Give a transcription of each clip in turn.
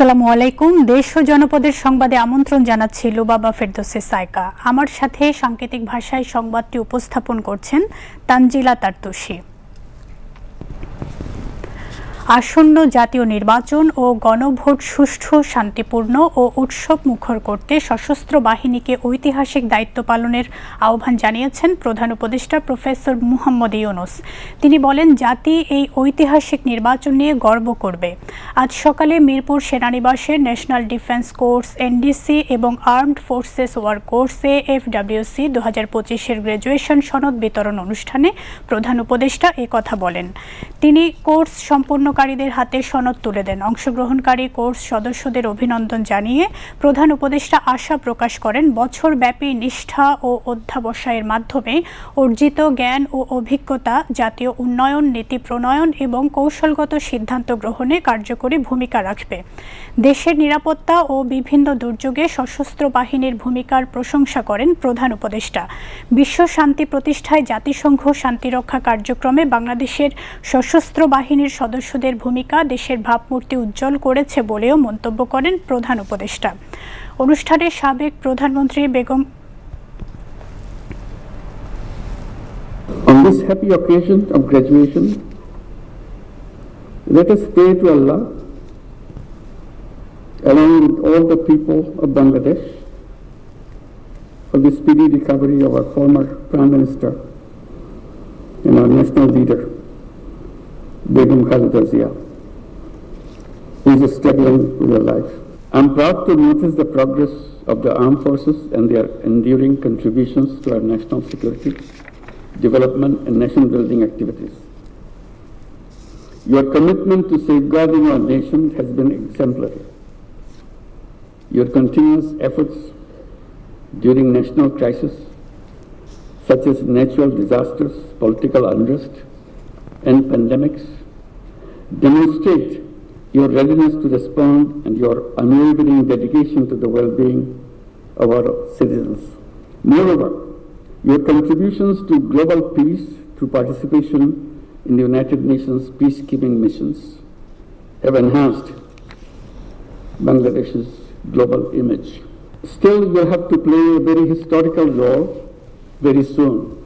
আসসালামু আলাইকুম। দেশ ও জনপদের সংবাদে আমন্ত্রণ জানাচ্ছি লুবাবা ফেরদোসে সাইকা। আমার সাথে সাংকেতিক ভাষায় সংবাদটি উপস্থাপন করছেন তানজিলা তারতুষি আসন্ন জাতীয় নির্বাচন ও গণভোট সুষ্ঠু, শান্তিপূর্ণ ও উৎসব মুখর করতে সশস্ত্র বাহিনীকে ঐতিহাসিক দায়িত্ব পালনের আহ্বান জানিয়েছেন প্রধান উপদেষ্টা প্রফেসর মুহাম্মদ ইউনুস। তিনি বলেন, জাতি এই ঐতিহাসিক নির্বাচন নিয়ে গর্ব করবে। আজ সকালে মিরপুর সেনানিবাসে ন্যাশনাল ডিফেন্স কোর্স, এনডিসি এবং আর্মড ফোর্সেস ওয়ার কোর্সে এফডব্লিউসি দু হাজার পঁচিশের গ্র্যাজুয়েশন সনদ বিতরণ অনুষ্ঠানে প্রধান উপদেষ্টা কথা বলেন। তিনি কোর্স সম্পূর্ণকারীদের হাতে সনদ তুলে দেন। অংশগ্রহণকারী কোর্স সদস্যদের অভিনন্দন জানিয়ে প্রধান উপদেষ্টা আশা প্রকাশ করেন, বছরব্যাপী নিষ্ঠা ও অধ্যাবসায়ের মাধ্যমে অর্জিত জ্ঞান ও অভিজ্ঞতা, জাতীয় উন্নয়ন, নীতি প্রণয়ন এবং কৌশলগত সিদ্ধান্ত গ্রহণে কার্যকরী ভূমিকা রাখবে। দেশের নিরাপত্তা ও বিভিন্ন দুর্যোগে সশস্ত্র বাহিনীর ভূমিকার প্রশংসা করেন প্রধান উপদেষ্টা। বিশ্ব শান্তি প্রতিষ্ঠায় জাতিসংঘ শান্তিরক্ষা কার্যক্রমে বাংলাদেশের সশস্ত্র বাহিনীর সদস্যদের ভূমিকা দেশের ভাবমূর্তি উজ্জ্বল করেছে বলেও মন্তব্য করেন প্রধান উপদেষ্টা। অনুষ্ঠানে সাবেক প্রধানমন্ত্রী Begum let us pray to Allah, along with all the people of Bangladesh, for the speedy recovery of our former Prime Minister and our national leader, Begum Khalida Zia, who is struggling with her life. I'm proud to notice the progress of the armed forces and their enduring contributions to our national security development and nation building activities. Your commitment to safeguarding our nation has been exemplary. Your continuous efforts during national crises such as natural disasters, political unrest, and pandemics, demonstrate your readiness to respond and your unwavering dedication to the well-being of our citizens. Moreover, your contributions to global peace through participation in the United Nations peacekeeping missions have enhanced Bangladesh's global image. Still, you have to play a very historical role very soon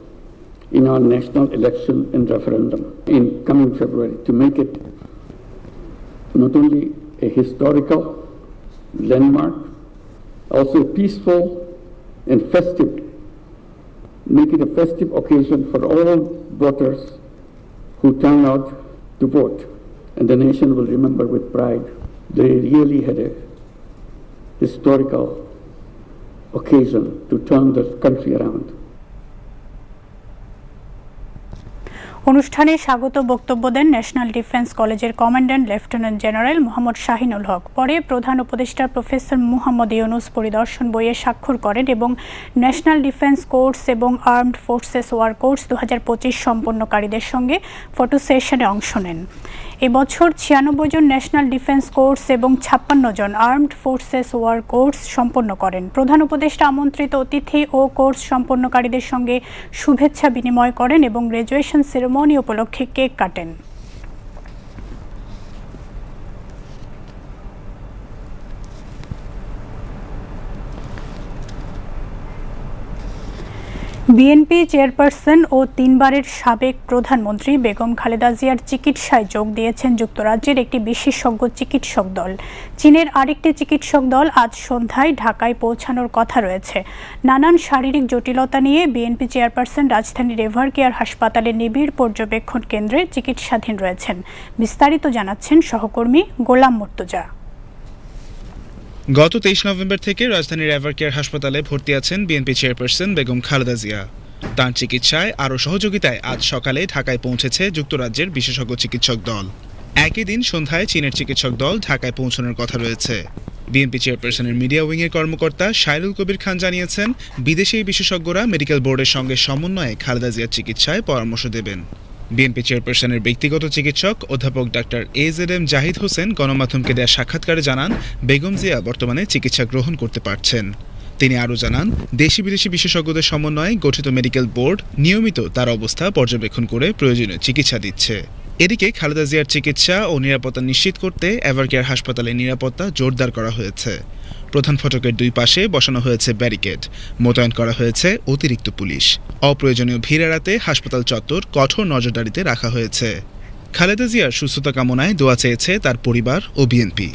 in our national election and referendum in coming February to make it not only a historical landmark, also peaceful and festive make it a festive occasion for all voters who turn out to vote. And the nation will remember with pride they really had a historical occasion to turn the country around. অনুষ্ঠানে স্বাগত বক্তব্য দেন national defence কলেজের commandant lieutenant general Mohammad Shahinul Haque. পরে প্রধান উপদেষ্টা professor Muhammad Yunus পরিদর্শন বইয়ে স্বাক্ষর করেন এবং ন্যাশনাল ডিফেন্স কোর্স এবং আর্মড ফোর্সেস ওয়ার কোর্স দু হাজার পঁচিশ সম্পন্নকারীদের সঙ্গে ফটো সেশনে অংশ নেন। এবছর ছিয়ানব্বই জন ন্যাশনাল ডিফেন্স কোর্স এবং ছাপ্পান্ন জন আর্মড ফোর্সেস ওয়ার কোর্স সম্পন্ন করেন। প্রধান উপদেষ্টা আমন্ত্রিত অতিথি ও কোর্স সম্পন্নকারীদের সঙ্গে শুভেচ্ছা বিনিময় করেন এবং গ্র্যাজুয়েশন সেরেমনি উপলক্ষে কেক কাটেন। বিএনপি চেয়ারপারসন ও তিনবারের সাবেক প্রধানমন্ত্রী বেগম খালেদা জিয়ার চিকিৎসায় যোগ দিয়েছেন যুক্তরাজ্যের একটি বিশেষজ্ঞ চিকিৎসক দল। চীনের আরেকটি চিকিৎসক দল আজ সন্ধ্যায় ঢাকায় পৌঁছানোর কথা রয়েছে। নানান শারীরিক জটিলতা নিয়ে বিএনপি চেয়ারপারসন রাজধানীর রেভার কেয়ার হাসপাতালে নিবিড় পর্যবেক্ষণ কেন্দ্রে চিকিৎসাধীন রয়েছেন। বিস্তারিত জানাচ্ছেন সহকর্মী গোলাম মর্তুজা। গত তেইশ নভেম্বর থেকে রাজধানীর এভারকেয়ার হাসপাতালে ভর্তি আছেন বিএনপি চেয়ারপারসন বেগম খালেদা জিয়া। তাঁর চিকিৎসায় আরও সহযোগিতায় আজ সকালে ঢাকায় পৌঁছেছে যুক্তরাজ্যের বিশেষজ্ঞ চিকিৎসক দল। একই দিন সন্ধ্যায় চীনের চিকিৎসক দল ঢাকায় পৌঁছানোর কথা রয়েছে। বিএনপি চেয়ারপারসনের মিডিয়া উইংয়ের কর্মকর্তা সাইরুল কবির খান জানিয়েছেন, বিদেশি বিশেষজ্ঞরা মেডিকেল বোর্ডের সঙ্গে সমন্বয়ে খালেদা জিয়ার চিকিৎসায় পরামর্শ দেবেন। বিএনপি চেয়ারপারসনের ব্যক্তিগত চিকিৎসক অধ্যাপক doctor A Z M Zahid Hossain গণমাধ্যমকে দেওয়া সাক্ষাৎকারে জানান, বেগম জিয়া বর্তমানে চিকিৎসা গ্রহণ করতে পারছেন। তিনি আরও জানান, দেশি বিদেশি বিশেষজ্ঞদের সমন্বয়ে গঠিত মেডিকেল বোর্ড নিয়মিত তার অবস্থা পর্যবেক্ষণ করে প্রয়োজনীয় চিকিৎসা দিচ্ছে। এদিকে খালেদা জিয়ার চিকিৎসা ও নিরাপত্তা নিশ্চিত করতে এভারকেয়ার হাসপাতালে নিরাপত্তা জোরদার করা হয়েছে। প্রধান ফটকের দুই পাশে বসানো হয়েছে ব্যারিকেড। মোতায়েন করা হয়েছে অতিরিক্ত পুলিশ। অপ্রয়োজনীয় ভিড় এড়াতে হাসপাতাল চত্বর কঠোর নজরদারিতে রাখা হয়েছে। খালেদা জিয়ার সুস্থতা কামনায় দোয়া চেয়েছে তার পরিবার ও বিএনপি।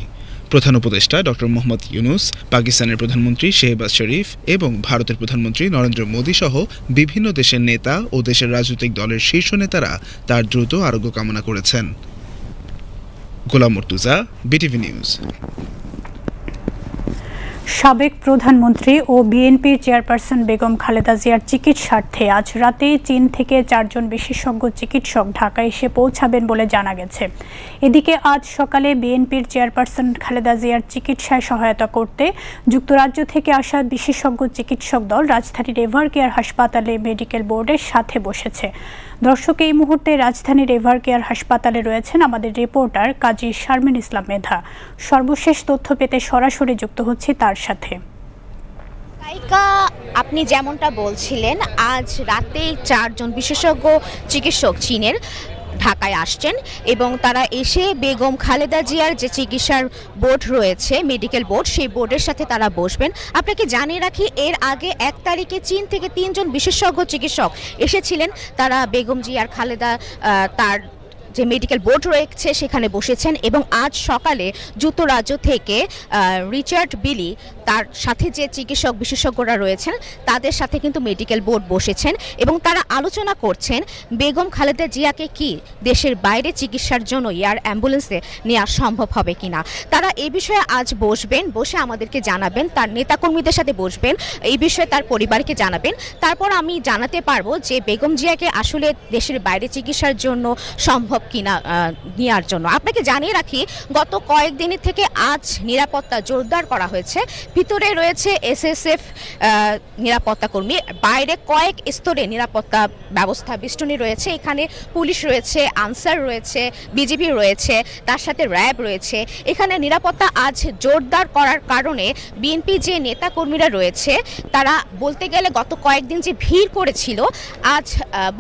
প্রধান উপদেষ্টা ডক্টর মোহাম্মদ ইউনুস, পাকিস্তানের প্রধানমন্ত্রী শেহবাজ শরীফ এবং ভারতের প্রধানমন্ত্রী নরেন্দ্র মোদী সহ বিভিন্ন দেশের নেতা ও দেশের রাজনৈতিক দলের শীর্ষ নেতারা তার দ্রুত আরোগ্য কামনা করেছেন। Golam Mortuza, BTV news. সাবেক প্রধানমন্ত্রী ও বিএনপির চেয়ারপারসন বেগম খালেদা জিয়ার চিকিৎসার্থে আজ রাতে চীন থেকে চারজন বিশেষজ্ঞ চিকিৎসক ঢাকায় এসে পৌঁছাবেন বলে জানা গেছে। এদিকে আজ সকালে বিএনপির চেয়ারপারসন খালেদা জিয়ার চিকিৎসায় সহায়তা করতে যুক্তরাজ্য থেকে আসা বিশেষজ্ঞ চিকিৎসক দল রাজধানীর এভার কেয়ার হাসপাতালে মেডিকেল বোর্ডের সাথে বসেছে। দর্শক, এই মুহূর্তে রাজধানীর এভার কেয়ার হাসপাতালে রয়েছেন আমাদের রিপোর্টার কাজী শারমিন ইসলাম মেধা। সর্বশেষ তথ্য পেতে সরাসরি যুক্ত হচ্ছি তার সাথে। সাইকা, আপনি যেমনটা বলছিলেন, আজ রাতে চারজন বিশেষজ্ঞ চিকিৎসক চীনের ঢাকায় আসছেন এবং তারা এসে বেগম খালেদা জিয়ার যে চিকিৎসার বোর্ড রয়েছে মেডিকেল বোর্ড, সেই বোর্ডের সাথে তারা বসবেন। আপনাকে জানিয়ে রাখি, এর আগে এক তারিখে চীন থেকে তিনজন বিশেষজ্ঞ চিকিৎসক এসেছিলেন। তারা বেগম জিয়ার খালেদা তার যে মেডিকেল বোর্ড রয়েছে সেখানে বসেছেন এবং আজ সকালে যুক্তরাজ্য থেকে রিচার্ড বিলি তার সাথে যে চিকিৎসক বিশেষজ্ঞরা রয়েছেন, তাদের সাথে কিন্তু মেডিকেল বোর্ড বসেছেন এবং তারা আলোচনা করছেন বেগম খালেদা জিয়াকে কি দেশের বাইরে চিকিৎসার জন্য এয়ার অ্যাম্বুলেন্সে নেওয়া সম্ভব হবে কিনা? তারা এই বিষয়ে আজ বসবেন, বসে আমাদেরকে জানাবেন, তার নেতাকর্মীদের সাথে বসবেন, এই বিষয়ে তার পরিবারকে জানাবেন। তারপর আমি জানাতে পারব যে বেগম জিয়াকে আসলে দেশের বাইরে চিকিৎসার জন্য সম্ভব কিনা নেওয়ার জন্য। আপনাকে জানিয়ে রাখি, গত কয়েকদিনের থেকে আজ নিরাপত্তা জোরদার করা হয়েছে। ভিতরে রয়েছে এসএসএফ নিরাপত্তা কর্মী। বাইরে কয়েক স্তরে নিরাপত্তা ব্যবস্থা বিষ্টনী রয়েছে। এখানে পুলিশ রয়েছে, আনসার রয়েছে, বিজিবি রয়েছে, তার সাথে র্যাব রয়েছে। এখানে নিরাপত্তা আজ জোরদার করার কারণে বিএনপি যে নেতা কর্মীরা রয়েছে, তারা বলতে গেলে গত কয়েকদিন যে ভিড় করেছিল, আজ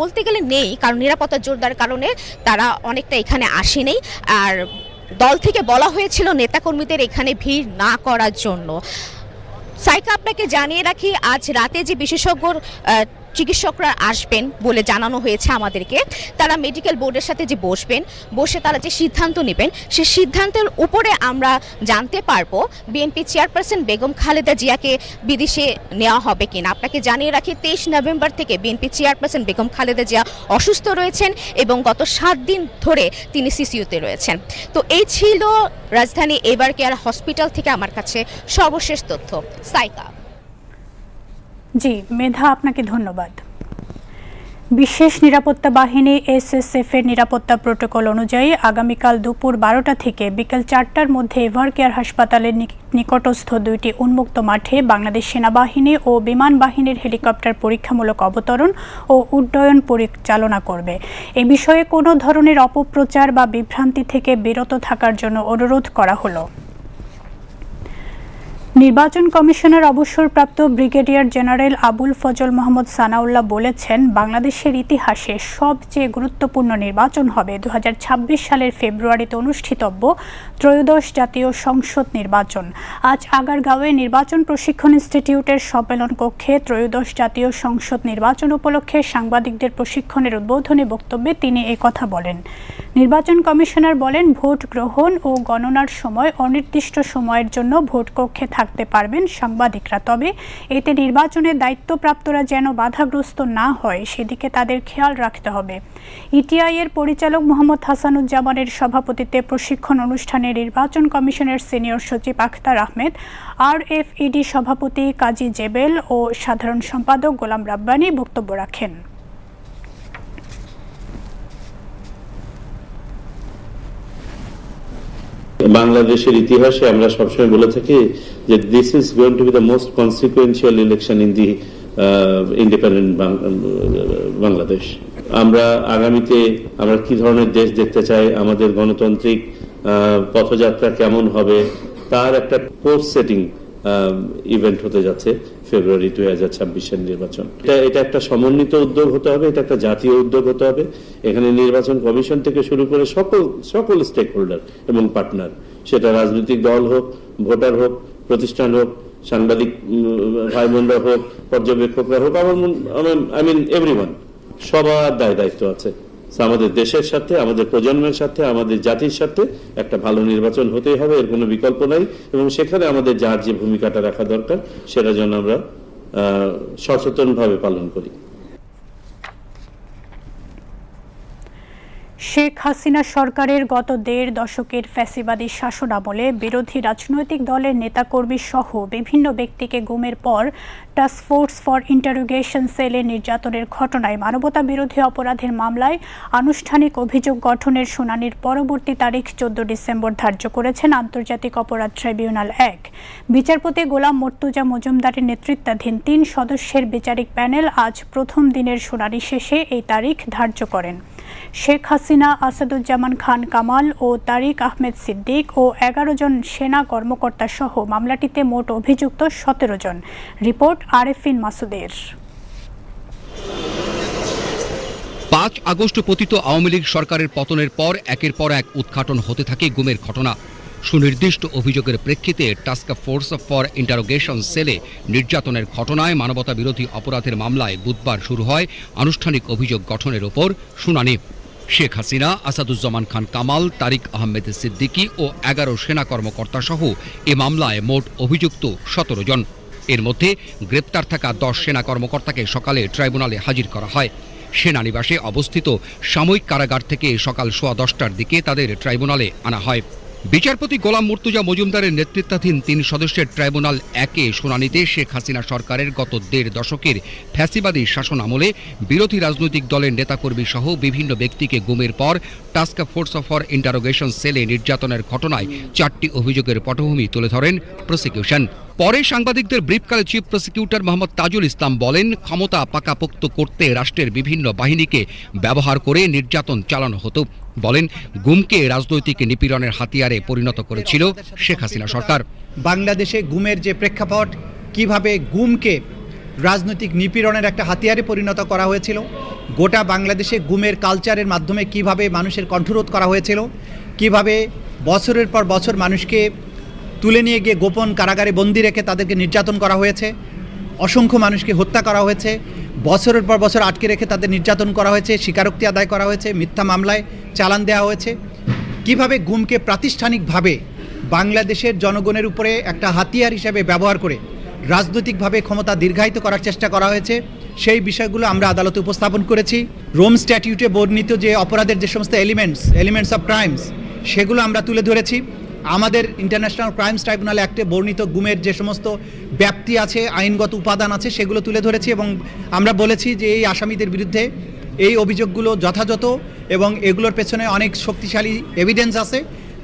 বলতে গেলে নেই, কারণ নিরাপত্তা জোরদার কারণে তারা অনেকটা এখানে আসেনি। আর দল থেকে বলা হয়েছিল নেতাকর্মীদের এখানে ভিড় না করার জন্য। সাইকা আপনাকে জানিয়ে রাখি আজ রাতে যে বিশেষজ্ঞ আহ, চিকিৎসকরা আসবেন বলে জানানো হয়েছে আমাদেরকে। তারা মেডিকেল বোর্ডের সাথে যে বসবেন, বসে তারা যে সিদ্ধান্ত নেবেন সেই সিদ্ধান্তের উপরে আমরা জানতে পারব বিএনপি চেয়ারপারসন বেগম খালেদা জিয়াকে বিদেশে নেওয়া হবে কিনা। আপনাকে জানিয়ে রাখি, তেইশ নভেম্বর থেকে বিএনপি চেয়ারপারসন বেগম খালেদা জিয়া অসুস্থ রয়েছেন এবং গত সাত দিন ধরে তিনি সিসিউতে রয়েছেন। তো এই ছিল রাজধানী এবার কেয়ার হসপিটাল থেকে আমার কাছে সর্বশেষ তথ্য। সাইকা। জি, মেধা আপনাকে ধন্যবাদ। বিশেষ নিরাপত্তা বাহিনী এসএসএফ এর নিরাপত্তা প্রোটোকল অনুযায়ী আগামীকাল দুপুর বারোটা থেকে বিকেল চারটার মধ্যে এভার কেয়ার হাসপাতালের নিকটস্থ দুইটি উন্মুক্ত মাঠে বাংলাদেশ সেনাবাহিনী ও বিমান বাহিনীর হেলিকপ্টার পরীক্ষামূলক অবতরণ ও উড্ডয়ন পরিচালনা করবে। এ বিষয়ে কোনো ধরনের অপপ্রচার বা বিভ্রান্তি থেকে বিরত থাকার জন্য অনুরোধ করা হলো। নির্বাচন কমিশনের অবসরপ্রাপ্ত ব্রিগেডিয়ার জেনারেল আবুল ফজল মোহাম্মদ সানাউল্লাহ বলেছেন, বাংলাদেশের ইতিহাসে সবচেয়ে গুরুত্বপূর্ণ নির্বাচন হবে দু হাজার ছাব্বিশ সালের ফেব্রুয়ারিতে অনুষ্ঠিতব্য ত্রয়োদশ জাতীয় সংসদ নির্বাচন। আজ আগারগাঁওয়ে নির্বাচন প্রশিক্ষণ ইনস্টিটিউটের সম্মেলন কক্ষে ত্রয়োদশ জাতীয় সংসদ নির্বাচন উপলক্ষে সাংবাদিকদের প্রশিক্ষণের উদ্বোধনী বক্তব্যে তিনি কথা বলেন। নির্বাচন কমিশনার বলেন, ভোট গ্রহণ ও গণনার সময় অনির্দিষ্ট সময়ের জন্য ভোট কক্ষে থাকতে পারবেন সাংবাদিকরা। তবে এতে নির্বাচনের দায়িত্বপ্রাপ্তরা যেন বাধাগ্রস্ত না হয়, সেদিকে তাদের খেয়াল রাখতে হবে। ইটিআই এর পরিচালক মোহাম্মদ হাসানুজ্জামানের সভাপতিত্বে প্রশিক্ষণ অনুষ্ঠানে নির্বাচন কমিশনের সিনিয়র সচিব Akhtar Ahmed R F E D সভাপতি কাজী জেবেল ও সাধারণ সম্পাদক গোলাম রাব্বানি বক্তব্য রাখেন। বাংলাদেশের ইতিহাসে আমরা সবসময় বলে থাকি যে this is going to be the most consequential election in the independent Bangladesh. আমরা আগামীতে আমরা কি ধরনের দেশ দেখতে চাই আমাদের গণতান্ত্রিক আহ, পথযাত্রা কেমন হবে তার একটা কোর্স সেটিং ইভেন্ট হতে যাচ্ছে। ফেব্রুয়ারি দুই হাজার ছাব্বিশের নির্বাচন। এটা একটা সমন্বিত উদ্যোগ হতে হবে, এটা একটা জাতীয় উদ্যোগ হতে হবে। এখানে নির্বাচন কমিশন থেকে শুরু করে সকল সকল স্টেক হোল্ডার এবং পার্টনার সেটা রাজনৈতিক দল হোক, ভোটার হোক, প্রতিষ্ঠান হোক, সাংবাদিক ভাই বোনরা হোক, পর্যবেক্ষকরা হোক, আমার আই মিন এভরিওয়ান সবার দায় দায়িত্ব আছে। আমাদের দেশের সাথে আমাদের প্রজন্মের সাথে আমাদের জাতির সাথে একটা ভালো নির্বাচন হতেই হবে, এর কোনো বিকল্প নাই। এবং সেখানে আমাদের যার যে ভূমিকাটা রাখা দরকার, সেটা যেন আমরা সচেতনভাবে পালন করি। শেখ হাসিনা সরকারের গত দেড় দশকের ফ্যাসিবাদী শাসনামলে বিরোধী রাজনৈতিক দলের নেতাকর্মী সহ বিভিন্ন ব্যক্তিকে গুমের পর টাস্কফোর্স ফর ইন্টারোগেশন সেলে নির্যাতনের ঘটনায় মানবতা বিরোধী অপরাধের মামলায় আনুষ্ঠানিক অভিযোগ গঠনের শুনানির পরবর্তী তারিখ চোদ্দ ডিসেম্বর ধার্য করেছেন আন্তর্জাতিক অপরাধ ট্রাইব্যুনাল এক। বিচারপতি গোলাম মর্তুজা মজুমদারের নেতৃত্বাধীন তিন সদস্যের বিচারিক প্যানেল আজ প্রথম দিনের শুনানি শেষে এই তারিখ ধার্য করেন। শেখ হাসিনা, আসাদুজ্জামান খান কামাল ও তারিক আহমেদ সিদ্দিক ও এগারো জন সেনা কর্মকর্তা সহ মামলাটিতে মোট অভিযুক্ত সতেরো জন। রিপোর্ট আরেফিন মাসুদের। পাঁচ আগস্ট পতিত আওয়ামী লীগ সরকারের পতনের পর একের পর এক উদ্ঘাটন হতে থাকে গুমের ঘটনা। সুনির্দিষ্ট অভিযোগের প্রেক্ষিতে টাস্ক ফোর্স ফর ইন্টারোগেশন সেলে নির্যাতনের ঘটনায় মানবতা বিরোধী অপরাধের মামলায় বুধবার শুরু হয় আনুষ্ঠানিক অভিযোগ গঠনের ওপর শুনানি। শেখ হাসিনা, আসাদুজ্জামান খান কামাল, তারিক আহমেদ সিদ্দিকী ও এগারো সেনা কর্মকর্তা সহ এ মামলায় মোট অভিযুক্ত সতেরো জন। এর মধ্যে গ্রেপ্তার থাকা দশ সেনা কর্মকর্তাকে সকালে ট্রাইব্যুনালে হাজির করা হয়। সেনানিবাসে অবস্থিত সাময়িক কারাগার থেকে সকাল সোয়া দশটার দিকে তাদের ট্রাইব্যুনালে আনা হয়। বিচারপতি গোলাম মুর্তুজা মজুমদারের নেতৃত্বাধীন তিন সদস্যের ট্রাইব্যুনাল একে শুনানিতে শেখ হাসিনা সরকারের গত দেড় দশকের ফ্যাসিবাদী শাসন আমলে বিরোধী রাজনৈতিক দলের নেতাকর্মী সহ বিভিন্ন ব্যক্তিকে গুমের পর টাস্ক ফোর্স ফর ইন্টারোগেশন সেলে নির্যাতনের ঘটনায় চারটি অভিযোগের পটভূমি তুলে ধরেন প্রসিকিউশন। পরে সাংবাদিকদের ব্রিফকালে চিফ প্রসিকিউটর মোহাম্মদ তাজুল ইসলাম বলেন, ক্ষমতা পাকাপোক্ত করতে রাষ্ট্রের বিভিন্ন বাহিনীকে ব্যবহার করে নির্যাতন চালানো হতো। বলেন, গুমকে রাজনৈতিক নিপীড়নের হাতিয়ারে পরিণত করেছিল শেখ হাসিনা সরকার। বাংলাদেশে গুমের যে প্রেক্ষাপট, কীভাবে গুমকে রাজনৈতিক নিপীড়নের একটা হাতিয়ারে পরিণত করা হয়েছিল, গোটা বাংলাদেশে গুমের কালচারের মাধ্যমে কীভাবে মানুষের কণ্ঠরোধ করা হয়েছিল, কীভাবে বছরের পর বছর মানুষকে তুলে নিয়ে গিয়ে গোপন কারাগারে বন্দি রেখে তাদেরকে নির্যাতন করা হয়েছে, অসংখ্য মানুষকে হত্যা করা হয়েছে বছরের পর বছর আটকে রেখে তাদের নির্যাতন করা হয়েছে, স্বীকারোক্তি আদায় করা হয়েছে, মিথ্যা মামলায় চালান দেওয়া হয়েছে। কীভাবে গুমকে প্রাতিষ্ঠানিকভাবে বাংলাদেশের জনগণের উপরে একটা হাতিয়ার হিসেবে ব্যবহার করে রাজনৈতিকভাবে ক্ষমতা দীর্ঘায়িত করার চেষ্টা করা হয়েছে, সেই বিষয়গুলো আমরা আদালতে উপস্থাপন করেছি। রোম স্ট্যাটিউটে বর্ণিত যে অপরাধের যে সমস্ত এলিমেন্টস এলিমেন্টস অফ ক্রাইমস, সেগুলো আমরা তুলে ধরেছি। আমাদের ইন্টারন্যাশনাল ক্রাইমস ট্রাইব্যুনাল অ্যাক্টে বর্ণিত গুমের যে সমস্ত ব্যাপ্তি আছে আইনগত উপাদান আছে সেগুলো তুলে ধরেছি এবং আমরা বলেছি যে এই আসামিদের বিরুদ্ধে এই অভিযোগগুলো যথাযথ এবং এগুলোর পেছনে অনেক শক্তিশালী এভিডেন্স আছে।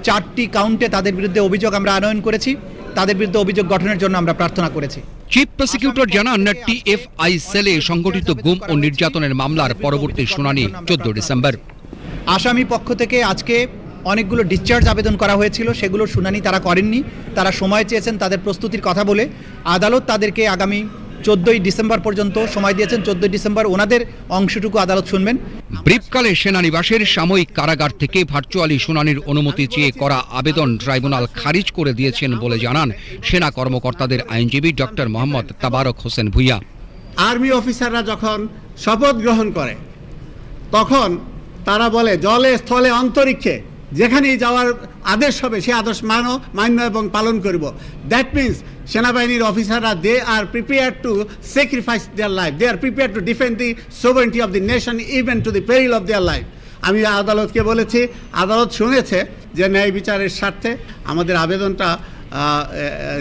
চারটি কাউন্টে তাদের বিরুদ্ধে অভিযোগ আমরা আনয়ন করেছি। তাদের বিরুদ্ধে অভিযোগ গঠনের জন্য আমরা প্রার্থনা করেছি। চিফ প্রসিকিউটর জানান টিএফআই সেলে সংগঠিত গুম ও নির্যাতনের মামলার পরবর্তী শুনানি চোদ্দ ডিসেম্বর। আসামি পক্ষ থেকে আজকে অনেকগুলো ডিসচার্জ আবেদন করা হয়েছিল সেগুলোর শুনানি তারা করেননি। তারা সময় চেয়েছেন তাদের প্রস্তুতির কথা বলে। আদালত তাদেরকে আগামী চোদ্দই ডিসেম্বর পর্যন্ত সময় দিয়েছেন। চোদ্দই ডিসেম্বর ওনাদের অংশটুকু আদালত শুনবেন। ব্রিফকালে সেনানিবাসের সাময়িক কারাগার থেকে ভার্চুয়ালি শুনানির অনুমতি চেয়ে করা আবেদন ট্রাইব্যুনাল খারিজ করে দিয়েছেন বলে জানান সেনা কর্মকর্তাদের আইনজীবী ডক্টর মোহাম্মদ তাবারক হোসেন ভুইয়া। আর্মি অফিসাররা যখন শপথ গ্রহণ করে তখন তারা বলে জলে স্থলে অন্তরিক্ষে যেখানেই যাওয়ার আদেশ হবে, সে আদেশ মানো, মান্য এবং পালন করব। দ্যাট মিন্স সেনাবাহিনীর অফিসাররা they are prepare to sacrifice their life they are prepare to defend the sovereignty of the nation even to the peril of their life আমি আদালতকে বলেছি, আদালত শুনেছে যে ন্যায় বিচারের স্বার্থে আমাদের আবেদনটা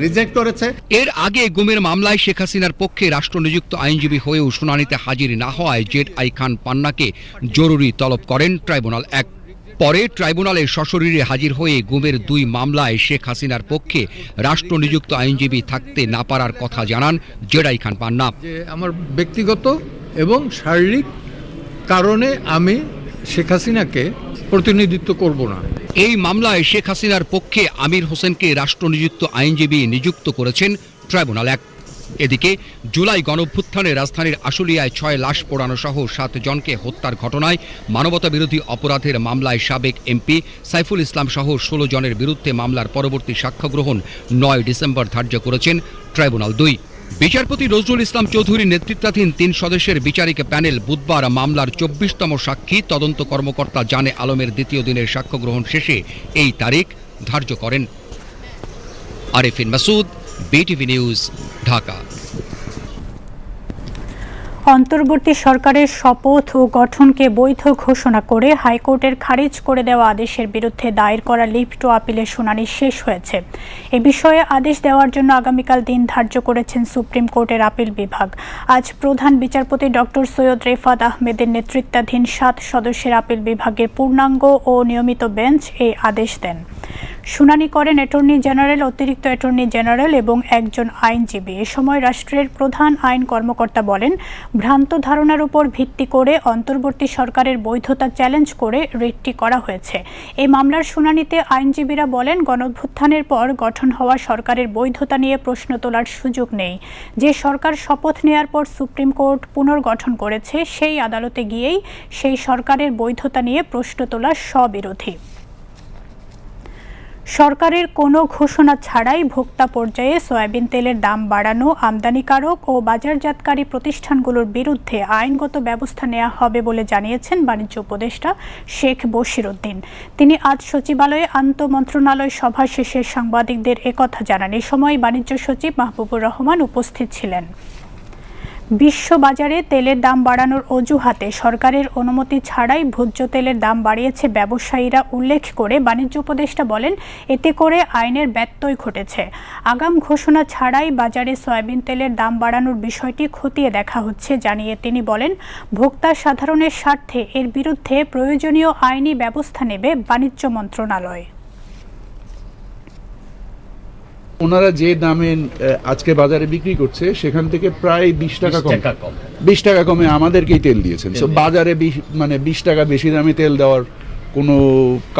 রিজেক্ট করেছে। এর আগে গুমের মামলায় শেখ হাসিনার পক্ষে রাষ্ট্রনিযুক্ত আইনজীবী হয়েও শুনানিতে হাজির না হওয়ায় জেড আই খান পান্নাকে জরুরি তলব করেন ট্রাইব্যুনাল এক পরে ট্রাইব্যুনালে সশরীরে হাজির হয়ে গুমের দুই মামলায় শেখ হাসিনার পক্ষে রাষ্ট্রনিযুক্ত আইনজীবী থাকতে না পারার কথা জানান জেডাই খান পান্না। আমার ব্যক্তিগত এবং শারীরিক কারণে আমি শেখ হাসিনাকে প্রতিনিধিত্ব করব না। এই মামলায় শেখ হাসিনার পক্ষে আমির হোসেনকে রাষ্ট্রনিযুক্ত আইনজীবী নিযুক্ত করেছেন ট্রাইব্যুনাল এক। এদিকে জুলাই গণভ্যুত্থানে রাজধানীর আশুলিয়ায় ছয় লাশ পোড়ানো সহ সাত জনকে হত্যার ঘটনায় মানবতা বিরোধী অপরাধের মামলায় সাবেক এমপি সাইফুল ইসলাম সহ ষোলো জনের বিরুদ্ধে মামলার পরবর্তী সাক্ষ্য গ্রহণ নয় ডিসেম্বর ধার্য করেছেন ট্রাইব্যুনাল দুই। বিচারপতি নজরুল ইসলাম চৌধুরীর নেতৃত্বাধীন তিন সদস্যের বিচারিক প্যানেল বুধবার মামলার চব্বিশতম সাক্ষী তদন্ত কর্মকর্তা জানে আলমের দ্বিতীয় দিনের সাক্ষ্য গ্রহণ শেষে এই তারিখ ধার্য করেন। আরেফিন মাসুদ বিটিভি নিউজ ঢাকা অন্তর্বর্তী সরকারের শপথ ও গঠনকে বৈধ ঘোষণা করে হাইকোর্টের খারিজ করে দেওয়া আদেশের বিরুদ্ধে দায়ের করা লিফট ও আপিলের শুনানি শেষ হয়েছে। এ বিষয়ে আদেশ দেওয়ার জন্য আগামীকাল দিন ধার্য করেছেন সুপ্রিম কোর্টের আপিল বিভাগ। আজ প্রধান বিচারপতি ডক্টর সৈয়দ রেফাত আহমেদের নেতৃত্বাধীন সাত সদস্যের আপিল বিভাগের পূর্ণাঙ্গ ও নিয়মিত বেঞ্চ এই আদেশ দেন। শুনানি করেন অ্যাটর্নি জেনারেল, অতিরিক্ত অ্যাটর্নি জেনারেল এবং একজন আইনজীবী। এ সময় রাষ্ট্রের প্রধান আইন কর্মকর্তা বলেন, ভ্রান্ত ধারণার উপর ভিত্তি করে অন্তর্বর্তী সরকারের বৈধতা চ্যালেঞ্জ করে রিটটি করা হয়েছে। এই মামলার শুনানিতে আইনজীবীরা বলেন, গণভ্যুত্থানের পর গঠন হওয়া সরকারের বৈধতা নিয়ে প্রশ্ন তোলার সুযোগ নেই। যে সরকার শপথ নেয়ার পর সুপ্রিম কোর্ট পুনর্গঠন করেছে, সেই আদালতে গিয়েই সেই সরকারের বৈধতা নিয়ে প্রশ্ন তোলা স্ববিরোধী। সরকারের কোনো ঘোষণা ছাড়াই ভোক্তা পর্যায়ে সয়াবিন তেলের দাম বাড়ানো, আমদানিকারক ও বাজারজাতকারী প্রতিষ্ঠানগুলোর বিরুদ্ধে আইনগত ব্যবস্থা নেওয়া হবে বলে জানিয়েছেন বাণিজ্য উপদেষ্টা শেখ বশির উদ্দিন তিনি আজ সচিবালয়ে আন্তঃমন্ত্রণালয় সভা শেষে সাংবাদিকদের একথা জানান। এ সময় বাণিজ্য সচিব মাহবুবুর রহমান উপস্থিত ছিলেন। বিশ্ববাজারে তেলের দাম বাড়ানোর অজুহাতে সরকারের অনুমতি ছাড়াই ভোজ্য তেলের দাম বাড়িয়েছে ব্যবসায়ীরা উল্লেখ করে বাণিজ্য উপদেষ্টা বলেন, এতে করে আইনের ব্যত্যয় ঘটেছে। আগাম ঘোষণা ছাড়াই বাজারে সয়াবিন তেলের দাম বাড়ানোর বিষয়টি খতিয়ে দেখা হচ্ছে জানিয়ে তিনি বলেন, ভোক্তা সাধারণের স্বার্থে এর বিরুদ্ধে প্রয়োজনীয় আইনি ব্যবস্থা নেবে বাণিজ্য মন্ত্রণালয়। ওনারা যে দামে আজকে বাজারে বিক্রি করছে সেখান থেকে প্রায় বিশ টাকা কম। বিশ টাকা কমে আমাদেরকেই তেল দিয়েছেন। তো বাজারে মানে বিশ টাকা বেশি দামে তেল দেওয়ার কোনো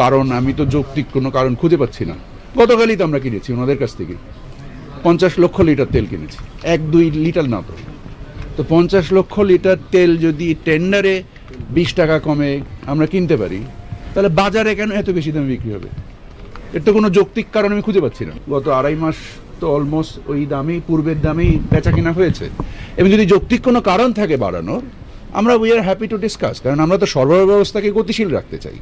কারণ আমি তো যৌক্তিক কোনো কারণ খুঁজে পাচ্ছি না। গতকালই তো আমরা কিনেছি ওনাদের কাছ থেকে। পঞ্চাশ লক্ষ লিটার তেল কিনেছি। এক দুই লিটার না তো। তো পঞ্চাশ লক্ষ লিটার তেল যদি টেন্ডারে বিশ টাকা কমে আমরা কিনতে পারি তাহলে বাজারে কেন এত বেশি দামে বিক্রি হবে? এর তো কোনো যৌক্তিক কারণ আমি খুঁজে পাচ্ছি না। গত আড়াই মাস তো অলমোস্ট ওই দামেই, পূর্বের দামেই বেচা কিনা হয়েছে। এবং যদি যৌক্তিক কোনো কারণ থাকে বাড়ানোর, আমরা we are happy to discuss কারণ আমরা তো সরবরাহ ব্যবস্থাকে গতিশীল রাখতে চাই।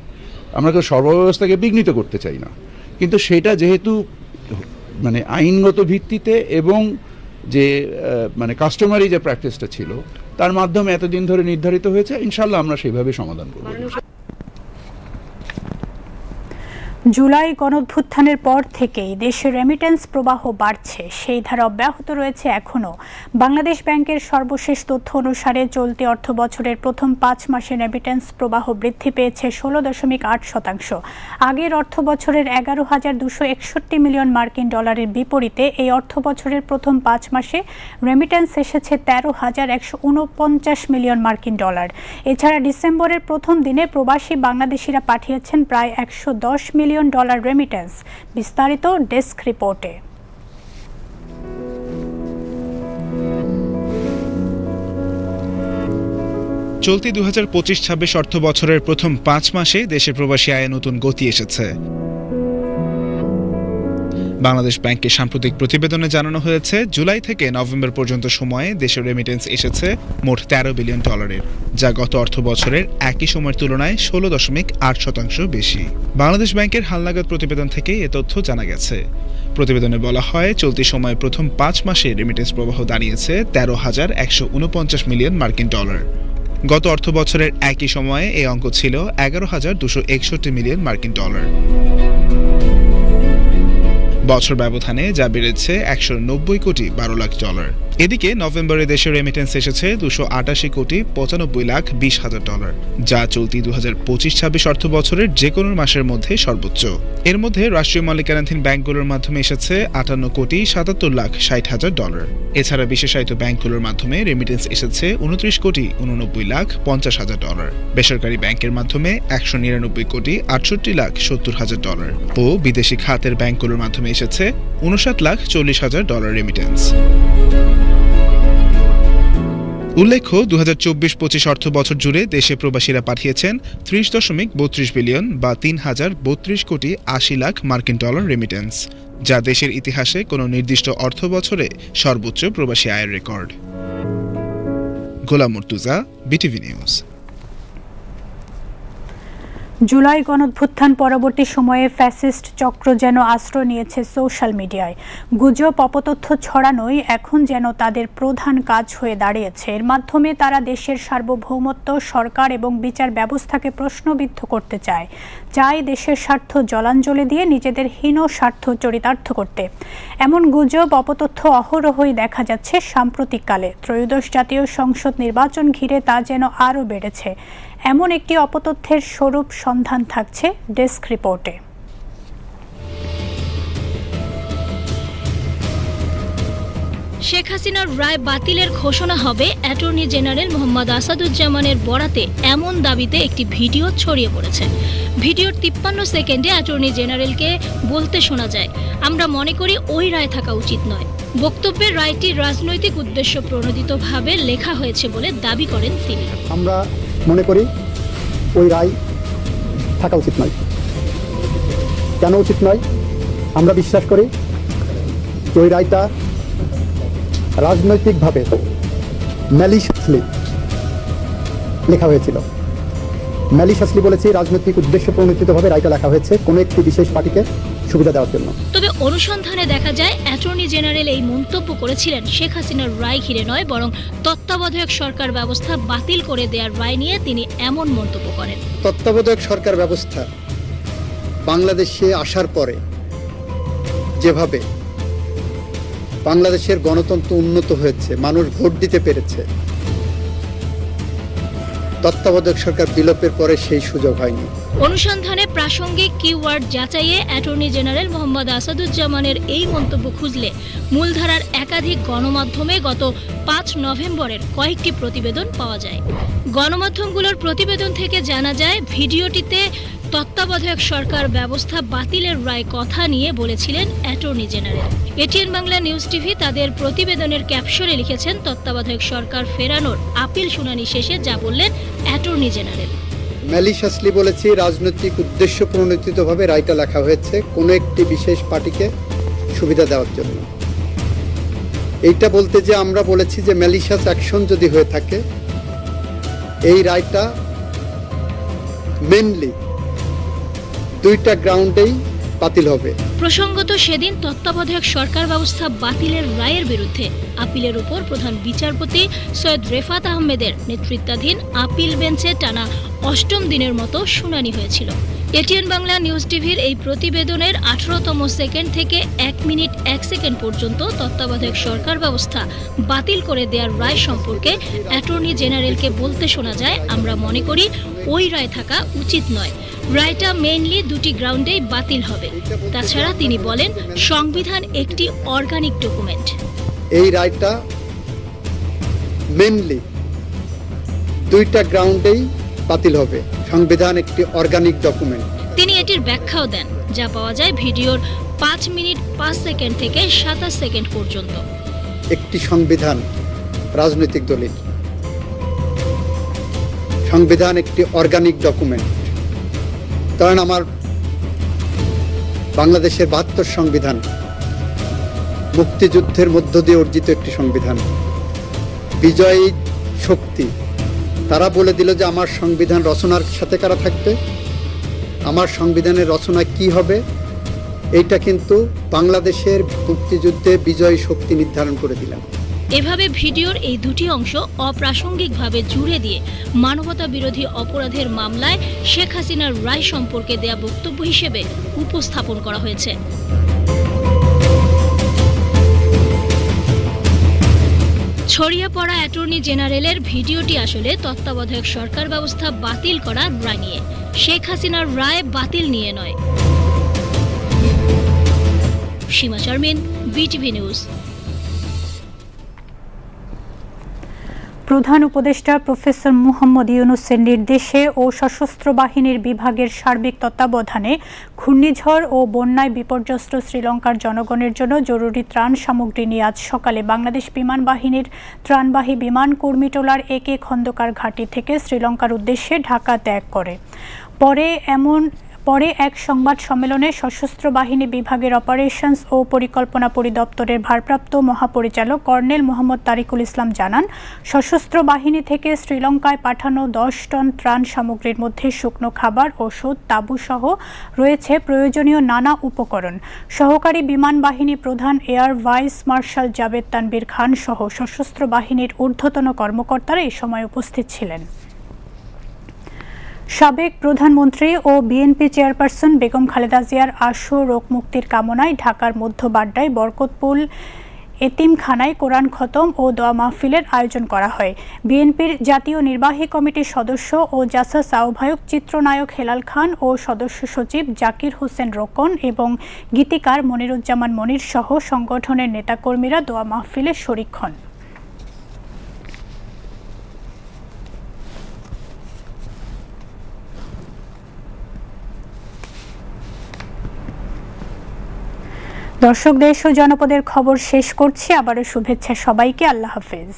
আমরা তো সরবরাহ ব্যবস্থাকে বিঘ্নিত করতে চাই না। কিন্তু সেটা যেহেতু মানে আইনগত ভিত্তিতে এবং যে মানে কাস্টমারি যে প্র্যাকটিসটা ছিল, তার মাধ্যমে এতদিন ধরে নির্ধারিত হয়েছে ইনশাল্লাহ আমরা সেইভাবে সমাধান করব। জুলাই গণভ্যুত্থানের পর থেকেই দেশে রেমিটেন্স প্রবাহ বাড়ছে। সেই ধারা অব্যাহত রয়েছে এখনও বাংলাদেশ ব্যাংকের সর্বশেষ তথ্য অনুসারে চলতি অর্থ বছরের প্রথম পাঁচ মাসে রেমিটেন্স প্রবাহ বৃদ্ধি পেয়েছে ষোলো দশমিক আট শতাংশ। আগের অর্থ বছরের এগারো হাজার দুশো একষট্টি মিলিয়ন মার্কিন ডলারের বিপরীতে এই অর্থ বছরের প্রথম পাঁচ মাসে রেমিটেন্স এসেছে তেরো হাজার একশো উনপঞ্চাশ মিলিয়ন মার্কিন ডলার। এছাড়া ডিসেম্বরের প্রথম দিনে প্রবাসী বাংলাদেশিরা পাঠিয়েছেন প্রায় একশো দশ মিলিয়ন ডলার রেমিটেন্স বিস্তারিত ডেস্ক রিপোর্টে চলতি দু হাজার পঁচিশ ছাব্বিশ অর্থ বছরের প্রথম পাঁচ মাসে দেশে প্রবাসী আয়ে নতুন গতি এসেছে। বাংলাদেশ ব্যাংকের সাম্প্রতিক প্রতিবেদনে জানানো হয়েছে, জুলাই থেকে নভেম্বর পর্যন্ত সময়ে দেশের রেমিটেন্স এসেছে মোট তেরো বিলিয়ন ডলারের যা গত অর্থ বছরের একই সময়ের তুলনায় ষোলো দশমিক আট শতাংশ বেশি। বাংলাদেশ ব্যাংকের হালনাগাদ প্রতিবেদন থেকে এ তথ্য জানা গেছে। প্রতিবেদনে বলা হয়, চলতি সময়ে প্রথম পাঁচ মাসে রেমিটেন্স প্রবাহ দাঁড়িয়েছে তেরো হাজার একশো উনপঞ্চাশ মিলিয়ন মার্কিন ডলার গত অর্থ বছরের একই সময়ে এই অঙ্ক ছিল এগারো হাজার দুশো একষট্টি মিলিয়ন মার্কিন ডলার বছর ব্যবধানে যা বেড়েছে একশো নব্বই কোটি বারো লাখ ডলার। এদিকে নভেম্বরে দেশে রেমিটেন্স এসেছে দুশো আটাশি কোটি পঁচানব্বই লাখ বিশ হাজার ডলার যা চলতি দু হাজার পঁচিশ ছাব্বিশ অর্থ বছরের যে কোনো মাসের মধ্যে সর্বোচ্চ। এর মধ্যে রাষ্ট্রীয় মালিকানাধীন ব্যাংকগুলোর মাধ্যমে এসেছে আটান্ন কোটি সাতাত্তর লাখ ষাট হাজার ডলার এছাড়া বিশেষায়িত ব্যাংকগুলোর মাধ্যমে রেমিটেন্স এসেছে উনত্রিশ কোটি উননব্বই লাখ পঞ্চাশ হাজার ডলার বেসরকারি ব্যাংকের মাধ্যমে একশো নিরানব্বই কোটি আটষট্টি লাখ সত্তর হাজার ডলার ও বিদেশি খাতের ব্যাংকগুলোর মাধ্যমে এসেছে উনষাট লাখ চল্লিশ হাজার ডলার রেমিটেন্স উল্লেখ্য দু হাজার চব্বিশ পঁচিশ অর্থ বছর জুড়ে দেশে প্রবাসীরা পাঠিয়েছেন ত্রিশ দশমিক বত্রিশ বিলিয়ন বা তিন হাজার বত্রিশ কোটি আশি লাখ মার্কিন ডলার রেমিটেন্স যা দেশের ইতিহাসে কোনো নির্দিষ্ট অর্থ বছরে সর্বোচ্চ প্রবাসী আয়ের record. Golam Murtuza, BTV news. July গণভ্যুত্থান পরবর্তী সময়ে ফ্যাসিস্ট চক্র যেন আশ্রয় নিয়েছে সোশ্যাল মিডিয়ায়। গুজব, অপতথ্য ছড়ানোই এখন যেন তাদের প্রধান কাজ হয়ে দাঁড়িয়েছে। এর মাধ্যমে তারা দেশের সার্বভৌমত্ব, সরকার এবং বিচার ব্যবস্থাকে প্রশ্নবিদ্ধ করতে চায়। চায় দেশের স্বার্থ জলাঞ্জলি দিয়ে নিজেদের হীন স্বার্থ চরিতার্থ করতে। এমন গুজব, অপতথ্য অহরহই দেখা যাচ্ছে সাম্প্রতিককালে। ত্রয়োদশ জাতীয় সংসদ নির্বাচন ঘিরে তা যেন আরও বেড়েছে। এমন একটি অপতথ্যের স্বরূপ সন্ধান থাকছে ডেস্ক রিপোর্টে। শেখ হাসিনার রায় বাতিলের ঘোষণা হবে অ্যাটর্নি জেনারেল মোহাম্মদ আসাদুজ্জামানের বরাতে এমন দাবিতে একটি ভিডিও ছড়িয়ে পড়েছে। ভিডিওর তিপ্পান্ন সেকেন্ডে অ্যাটর্নি জেনারেলকে বলতে শোনা যায় আমরা মনে করি ওই রায় থাকা উচিত নয়। বক্তব্যের রায়টি রাজনৈতিক উদ্দেশ্য প্রণোদিতভাবে লেখা হয়েছে বলে দাবি করেন তিনি। আমরা মনে করি ওই রায় থাকা উচিত নয়। কেন উচিত নয়? আমরা বিশ্বাস করি যে ওই রায়টা রাজনৈতিকভাবে ম্যালিশাসলি লেখা হয়েছিল। ম্যালিশাসলি বলেছি, রাজনৈতিক উদ্দেশ্য প্রণোদিতভাবে রায়টা লেখা হয়েছে কোনো একটি বিশেষ পার্টিকে সুবিধা দেওয়ার জন্য। তবে অনুসন্ধানে দেখা যায়, অ্যাটর্নি জেনারেল এই মন্তব্য করেছিলেন শেখ হাসিনার রায় ঘিরে নয়, বরং তত্ত্বাবধায়ক সরকার ব্যবস্থা বাতিল করে দেওয়ার রায় নিয়ে তিনি এমন মন্তব্য করেন। তত্ত্বাবধায়ক সরকার ব্যবস্থা বাংলাদেশে আসার পরে যেভাবে বাংলাদেশের গণতন্ত্র উন্নত হয়েছে, মানুষ ভোট দিতে পেরেছে তত্ত্বাবধায়ক সরকার বিলোপের পরে সেই সুযোগ হয়নি। অনুসন্ধানে প্রাসঙ্গিক কিওয়ার্ড যাচাইয়ে অ্যাটর্নি জেনারেল মোহাম্মদ আসাদুজ্জামানের এই মন্তব্য খুঁজলে মূলধারার একাধিক গণমাধ্যমে গত পাঁচ নভেম্বরের কয়েকটি প্রতিবেদন পাওয়া যায়। গণমাধ্যমগুলোর প্রতিবেদন থেকে জানা যায়, ভিডিওটিতে তত্ত্বাবধায়ক সরকার ব্যবস্থা বাতিলের রায় কথা নিয়ে বলেছিলেন attorney general. ATN Bangla news TV তাদের প্রতিবেদনের ক্যাপশনে লিখেছেন তত্ত্বাবধায়ক সরকার ফেরানোর আপিল শুনানি শেষে যা বললেন অ্যাটর্নি জেনারেল। ম্যালিশাসলি বলেছি, রাজনৈতিক উদ্দেশ্য প্রণোদিতভাবে রায়টা লেখা হয়েছে। কোনো একটি বিশেষ পার্টিকে সুবিধা দেওয়ার জন্য। এইটা বলতে যে আমরা বলেছি যে ম্যালিশাস অ্যাকশন যদি হয়ে থাকে, এই রায়টা মেনলি দুইটা গ্রাউন্ডেই বাতিল হবে। প্রসঙ্গত সেদিন তত্ত্বাবধায়ক সরকার ব্যবস্থা বাতিলের রায়ের বিরুদ্ধে আপিলের উপর প্রধান বিচারপতি সৈয়দ রেফাত আহমেদের নেতৃত্বাধীন আপিল বেঞ্চে টানা অষ্টম দিনের মতো শুনানি হয়েছিল। এটিএন বাংলা নিউজ টিভির এই প্রতিবেদনের আঠারোতম সেকেন্ড থেকে এক মিনিট এক সেকেন্ড পর্যন্ত তত্ত্বাবধায়ক সরকার ব্যবস্থা বাতিল করে দেওয়ার রায় সম্পর্কে অ্যাটর্নি জেনারেলকে বলতে শোনা যায়, আমরা মনে করি ওই রায় থাকা উচিত নয়। রায়টা মেইনলি দুটি গ্রাউন্ডেই বাতিল হবে। তাছাড়া তিনি বলেন সংবিধান একটি অর্গানিক ডকুমেন্ট এই রায়টা মেনলি দুইটা গ্রাউন্ডেই বাতিল হবে। সংবিধান একটি অর্গানিক ডকুমেন্ট তিনি এটির ব্যাখ্যাও দেন যা পাওয়া যায় ভিডিওর পাঁচ মিনিট পাঁচ সেকেন্ড থেকে সাতাশ সেকেন্ড পর্যন্ত। একটি সংবিধান রাজনৈতিক দলিল। সংবিধান একটি অর্গানিক ডকুমেন্ট ধরেন আমার বাংলাদেশের বাহাত্তর সংবিধান মুক্তিযুদ্ধের মধ্য দিয়ে অর্জিত একটি সংবিধান, বিজয়ী শক্তি। তারা বলে দিল যে আমার সংবিধান রচনার সাথে কারা থাকবে? আমার সংবিধানের রচনা কি হবে? এইটা কিন্তু বাংলাদেশের মুক্তিযুদ্ধে বিজয়ী শক্তি নির্ধারণ করে দিলাম। এভাবে ভিডিওর এই দুটি অংশ অপ্রাসঙ্গিকভাবে জুড়ে দিয়ে মানবতা বিরোধী অপরাধের মামলায় শেখ হাসিনার রায় সম্পর্কে দেয়া বক্তব্য হিসেবে উপস্থাপন করা হয়েছে। ছড়িয়ে পড়া অ্যাটর্নি জেনারেলের ভিডিওটি আসলে তত্ত্বাবধায়ক সরকার ব্যবস্থা বাতিল করার রায় নিয়ে। শেখ হাসিনার রায় বাতিল নিয়ে নয়। Seema Sharmin, BTV news. প্রধান উপদেষ্টা প্রফেসর মুহম্মদ ইউনুসের নির্দেশে ও সশস্ত্র বাহিনীর বিভাগের সার্বিক তত্ত্বাবধানে ঘূর্ণিঝড় ও বন্যায় বিপর্যস্ত শ্রীলঙ্কার জনগণের জন্য জরুরি ত্রাণ সামগ্রী নিয়ে আজ সকালে বাংলাদেশ বিমান বাহিনীর ত্রাণবাহী বিমান কর্মীটোলার একে খন্দকার ঘাঁটি থেকে শ্রীলঙ্কার উদ্দেশ্যে ঢাকা ত্যাগ করে। পরে এমন পরে এক সংবাদ সম্মেলনে সশস্ত্র বাহিনী বিভাগের অপারেশনস ও পরিকল্পনা পরিদপ্তরের ভারপ্রাপ্ত মহাপরিচালক কর্নেল মোহাম্মদ তারিকুল ইসলাম জানান, সশস্ত্র বাহিনী থেকে শ্রীলঙ্কায় পাঠানো দশ টন ত্রাণ সামগ্রীর মধ্যে শুকনো খাবার, ওষুধ, তাঁবুসহ রয়েছে প্রয়োজনীয় নানা উপকরণ। সহকারী বিমান বাহিনী প্রধান air vice marshal Jabed Tanvir Khan সহ সশস্ত্র বাহিনীর ঊর্ধ্বতন কর্মকর্তারা এই সময় উপস্থিত ছিলেন। সাবেক প্রধানমন্ত্রী ও বিএনপি চেয়ারপারসন বেগম খালেদা জিয়ার আশু রোগ মুক্তির কামনায় ঢাকার মধ্য বাড্ডায় বরকতপুল এতিমখানায় কোরআন খতম ও দোয়া মাহফিলের আয়োজন করা হয়। বিএনপির জাতীয় নির্বাহী কমিটির সদস্য ও জাসাস আহ্বায়ক চিত্রনায়ক হেলাল খান ও সদস্য সচিব জাকির হোসেন রোকন এবং গীতিকার মনিরুজ্জামান মনির সহ সংগঠনের নেতাকর্মীরা দোয়া মাহফিলে শরিক হন। দর্শক দেশ ও জনপদের খবর শেষ করছি। আবারও শুভেচ্ছা সবাইকে। আল্লাহ হাফেজ।